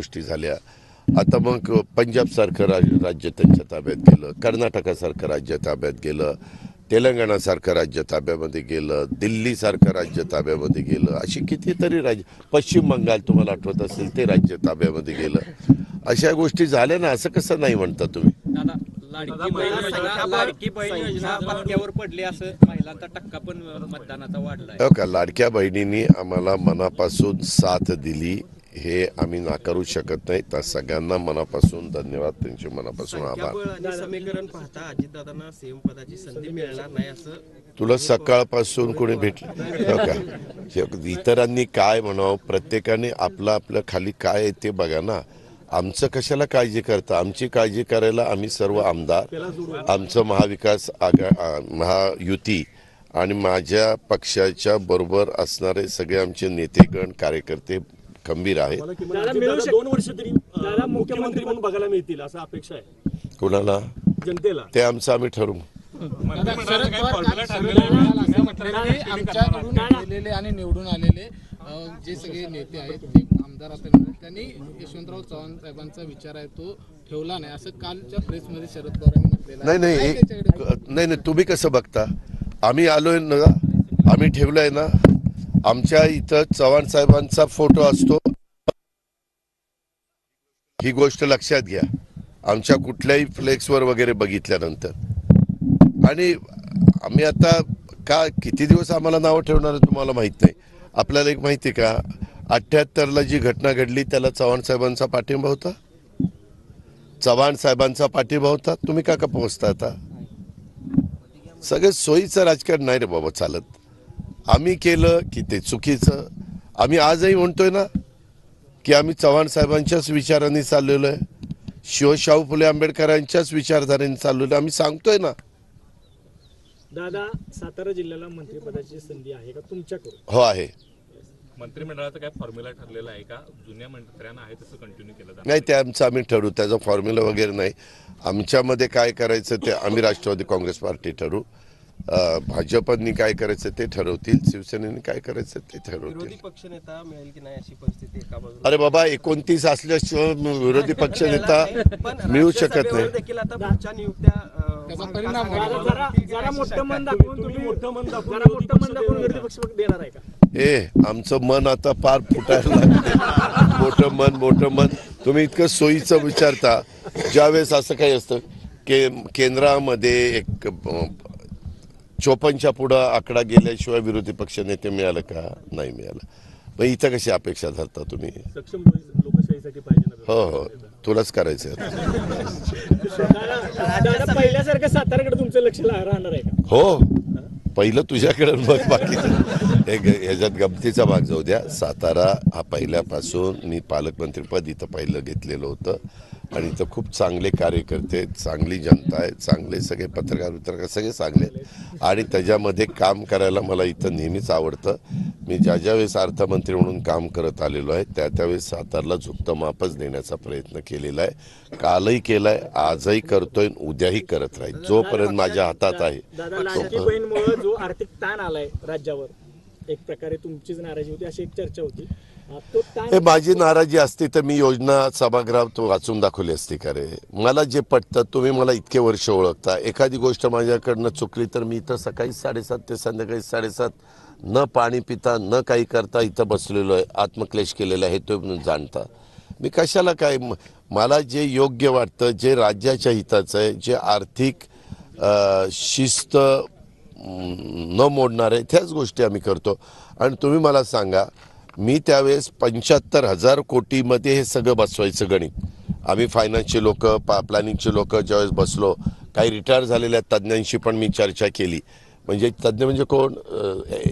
गोष्टी झाल्या. आता मग पंजाबसारखं राज राज्य त्यांच्या ताब्यात गेलं. कर्नाटकासारखं राज्य ताब्यात गेलं. तेलंगणासारखं राज्य ताब्यामध्ये गेलं. दिल्लीसारखं राज्य ताब्यामध्ये गेलं. अशी कितीतरी राज्य पश्चिम बंगाल तुम्हाला आठवत असेल ते राज्य ताब्यामध्ये गेलं. अशा गोष्टी झाल्या ना असं कसं नाही म्हणता तुम्ही? दादा लाडकी बहीण योजना लाडकी बहीण योजना पत्त्यावर पडली असं महिलांचा टक्का पण मतदानाचा वाढलाय. हो लाडक्या बहिणींनी आम्हाला मनापासून साथ दिली. हे आम्ही नाकारू शकत नाही. त्या सगळ्यांना मनापासून धन्यवाद. त्यांचे मनापासून आभार. समीकरण पाहता अजितदादांना सीएम पदाची संधी मिळणार नाही असं तुला सकाळपासून कोणी भेटलं? हो का? इतरांनी काय म्हणावं? प्रत्येकाने आपलं आपलं खाली काय आहे ते बघा ना. आमचं कशाला काळजी करता? आमची काळजी करायला आम्ही सर्व आमदार आमचं महाविकास आघा महायुती आणि माझ्या पक्षाच्या बरोबर असणारे सगळे आमचे नेतेगण कार्यकर्ते खंबीर आहेत शक- दोन वर्ष तरी दादा मुख्यमंत्री म्हणून बघायला मिळतील असं अपेक्षा आहे. कुणाला? जनतेला. ते आमचं आम्ही ठरवू. आमच्याकडून आणि निवडून आलेले अ, जे सगळे नेते आहेत ते आमदार असतील त्यांनी यशवंतराव चव्हाण साहेबांचा विचार आहे तो ठेवला नाही. असं कालच्या प्रेसमध्ये शरद पवारांनी म्हटलेलं नाही नाही काय एक- त्याच्याकडे? नाही नाही तुम्ही कसं बघता? आम्ही आलोय ना आम्ही ठेवलंय ना आमच्या इथं चव्हाण साहेबांचा फोटो असतो. ही गोष्ट लक्षात घ्या. आमच्या कुठल्याही फ्लेक्सवर वगैरे बघितल्यानंतर. आणि आम्ही आता का किती दिवस आम्हाला नावं ठेवणार आहे तुम्हाला माहीत नाही. आपल्याला एक माहिती आहे का? अठ्ठ्याहत्तरला जी घटना घडली त्याला चव्हाण साहेबांचा पाठिंबा होता? चव्हाण साहेबांचा पाठिंबा होता? तुम्ही का का पोहोचता आता? सगळे सोयीचं राजकारण नाही रे बाबा चालत. आम्ही केलं की ते चुकीचं. आम्ही आजही म्हणतोय ना की आम्ही चव्हाण साहेबांच्याच विचारांनी चाललेलो आहे शिवशाहू फुले आंबेडकरांच्याच विचारधारेने चाललेलो. आम्ही सांगतोय ना. दादा सातारा जिल्ह्याला मंत्रिपदाची संधी आहे का तुमच्याकडून? हो आहे. मंत्रिमंडळाचा काय फॉर्म्युला ठरलेला आहे का? जुन्या मंत्र्यांना आहे तसं कंटिन्यू केलं नाही ते आमचं आम्ही ठरवू त्याचा फॉर्म्युला वगैरे नाही. आमच्यामध्ये काय करायचं ते आम्ही राष्ट्रवादी काँग्रेस पार्टी ठरवू भाजपनी काय करायचं ते ठरवतील शिवसेनेने काय करायचं ते ठरवतील. विरोधी पक्षनेता मिळेल की नाही अशी परिस्थिती एका बाजूला? अरे बाबा एकोणतीस असल्याशिवाय विरोधी पक्ष नेता मिळू शकत नाही. ए आमचं मन आता फार फुटायला लागले. मोठं मन मोठं मन. तुम्ही इतकं सोयीचं विचारता. ज्यावेळेस असं काही असतं के केंद्रामध्ये एक चोपनच्या पुढं आकडा गेल्याशिवाय विरोधी पक्ष नेते मिळालं का? नाही मिळालं. मग इथं कशी अपेक्षा धरता तुम्ही? सक्षम लोकशाहीसाठी पाहिजे ना? हो हो. तुलाच करायचं दादा दादा पहिल्यासारखं साताराकडे तुमचं लक्ष ला- राहणार आहे का? हो. पहिलं तुझ्याकडे मग बाकी. एक ह्याच्यात गमतीचा भाग जाऊ द्या. सातारा हा पहिल्यापासून मी पालकमंत्रीपद इथं पहिलं घेतलेलं होतं. आणि इथं खूप चांगले कार्यकर्ते आहेत, चांगली जनता आहे चांगले सगळे पत्रकार पत्रकार सगळे चांगले आहेत. आणि त्याच्यामध्ये काम करायला मला इथं नेहमीच आवडतं. मी ज्या ज्या वेळेस अर्थमंत्री म्हणून काम करत आलेलो आहे त्या त्यावेळेस सातारला झुकतं मापच देण्याचा प्रयत्न केलेला आहे. कालही केलाय आजही करतोय उद्याही करत राहील. जोपर्यंत माझ्या हातात आहे. जो आर्थिक ताण आलाय राज्यावर एक प्रकारे तुमचीच नाराजी होती अशी एक चर्चा होती. हे माझी नाराजी असती तर मी योजना सभागृहात वाचून दाखवली असती का रे मला जे पटतं तुम्ही मला इतके वर्ष ओळखता. एखादी गोष्ट माझ्याकडनं चुकली तर मी इथं सकाळी साडेसात ते संध्याकाळी साडेसात न पाणी पिता न काही करता इथं बसलेलो आहे आत्मक्लेश केलेला आहे तुम्ही जाणता. मी कशाला काय मला जे योग्य वाटतं जे राज्याच्या हिताचं आहे जे आर्थिक शिस्त न मोडणारे त्याच गोष्टी आम्ही करतो. आणि तुम्ही मला सांगा मी त्यावेळेस पंच्याहत्तर हजार कोटीमध्ये हे सगळं बसवायचं गणित. आम्ही फायनान्सचे लोक पा प्लॅनिंगचे लोक ज्यावेळेस बसलो काही रिटायर झालेल्या तज्ज्ञांशी पण मी चर्चा केली. म्हणजे तज्ज्ञ म्हणजे कोण?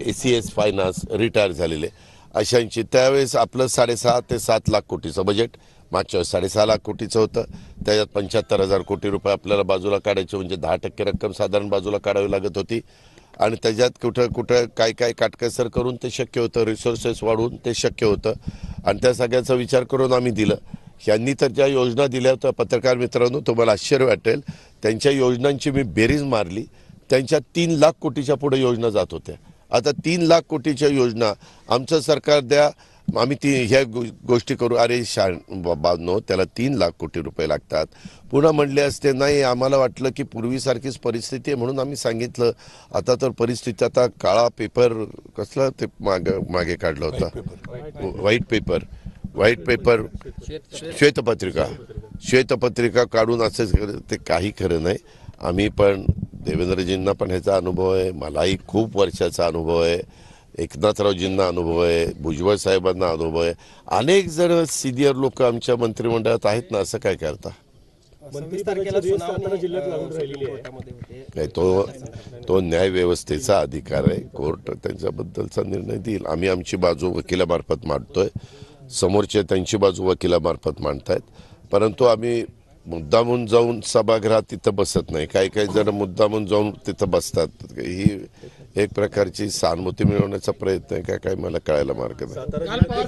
A C S finance retire झालेले. अशांची. त्यावेळेस आपलं साडेसहा ते सात लाख कोटीचं बजेट मागच्या वेळेस साडेसहा लाख कोटीचं होतं. त्याच्यात पंच्याहत्तर हजार कोटी रुपये आपल्याला बाजूला काढायचे म्हणजे दहा टक्के रक्कम साधारण बाजूला काढावी लागत होती. आणि त्याच्यात कुठं कुठं काय काय काटकसर करून ते शक्य होतं. रिसोर्सेस वाढवून ते शक्य होतं. आणि त्या सगळ्याचा विचार करून आम्ही दिलं. यांनी तर ज्या योजना दिल्या होत्या पत्रकार मित्रांनो तुम्हाला आश्चर्य वाटेल. त्यांच्या योजनांची मी बेरीज मारली. त्यांच्या तीन लाख कोटीच्या पुढे योजना जात होत्या. आता तीन लाख कोटीच्या योजना आमचं सरकार द्या आम्ही ती ह्या गो- गोष्टी करू. अरे शा बाबांनो त्याला तीन लाख कोटी रुपये लागतात. पुन्हा म्हणले असते नाही आम्हाला वाटलं की पूर्वीसारखीच परिस्थिती आहे म्हणून आम्ही सांगितलं. आता तर परिस्थिती आता काळा पेपर कसला ते माग मागे काढलं होतं? व्हाईट पेपर व्हाईट पेपर श्वेतपत्रिका. श्वेतपत्रिका काढून असं खरं- ते काही खरं नाही. आम्ही पण देवेंद्रजींना पण ह्याचा अनुभव आहे. मलाही खूप वर्षाचा अनुभव आहे. एकनाथरावजींना अनुभव आहे भुजबळ साहेबांना अनुभव आहे. अनेक जण सिनियर लोक आमच्या मंत्रिमंडळात आहेत ना असं काय करता? काय तो तो न्यायव्यवस्थेचा अधिकार आहे. कोर्ट त्यांच्याबद्दलचा निर्णय देईल. आम्ही आमची बाजू वकिलामार्फत मांडतोय. समोरचे त्यांची बाजू वकिलामार्फत मांडतायत. परंतु आम्ही मुद्दामून जाऊन सभागृहात तिथं बसत नाही. काही काही जण मुद्दामून जाऊन तिथं बसतात. ही एक प्रकारची सहानुभूती मिळवण्याचा प्रयत्न आहे का काय मला कळायला मार्ग नाही.